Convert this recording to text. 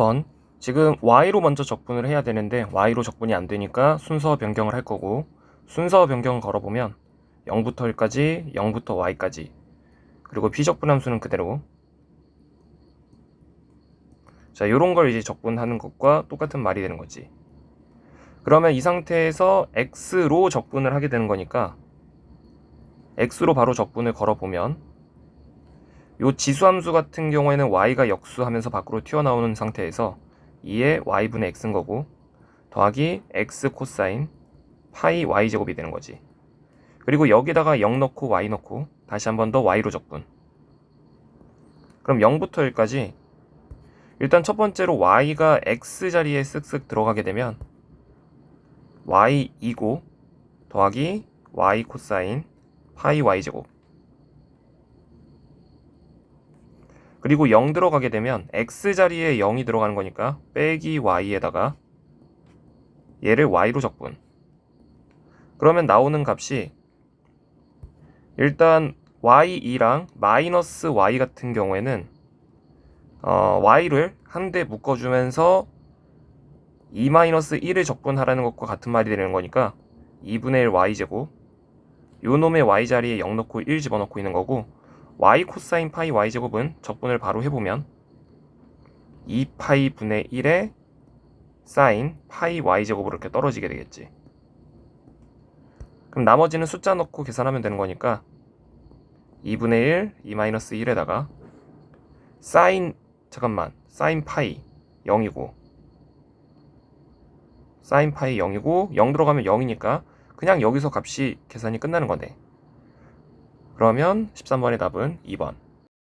10번. 지금 y로 먼저 적분을 해야 되는데 y로 적분이 안 되니까 순서 변경을 할 거고 순서 변경을 걸어보면 0부터 1까지 0부터 y까지. 그리고 비적분 함수는 그대로. 자 요런 걸 이제 적분하는 것과 똑같은 말이 되는 거지. 그러면 이 상태에서 x로 적분을 하게 되는 거니까 x로 바로 적분을 걸어보면 요 지수함수 같은 경우에는 y가 역수하면서 밖으로 튀어나오는 상태에서 2의 y분의 x인 거고 더하기 x 코사인 파이 y제곱이 되는 거지. 그리고 여기다가 0 넣고 y 넣고 다시 한 번 더 y로 적분. 그럼 0부터 1까지 일단 첫 번째로 y가 x 자리에 쓱쓱 들어가게 되면 y2고 더하기 y 코사인 파이 y제곱 그리고 0 들어가게 되면 x 자리에 0이 들어가는 거니까 빼기 y에다가 얘를 y로 적분. 그러면 나오는 값이 일단 y2랑 마이너스 y 같은 경우에는 어, y를 한 대 묶어주면서 2 마이너스 1을 적분하라는 것과 같은 말이 되는 거니까 2분의 1 y제곱 요 놈의 y 자리에 0 넣고 1 집어넣고 있는 거고 y 코사인 파이 y제곱은 적분을 바로 해보면 2파이 분의 1의 사인 파이 y제곱으로 이렇게 떨어지게 되겠지. 그럼 나머지는 숫자 넣고 계산하면 되는 거니까 2분의 1, 2 마이너스 1에다가 사인 잠깐만 사인 파이 0이고 사인 파이 0이고 0 들어가면 0이니까 그냥 여기서 값이 계산이 끝나는 거네. 그러면 13번의 답은 2번.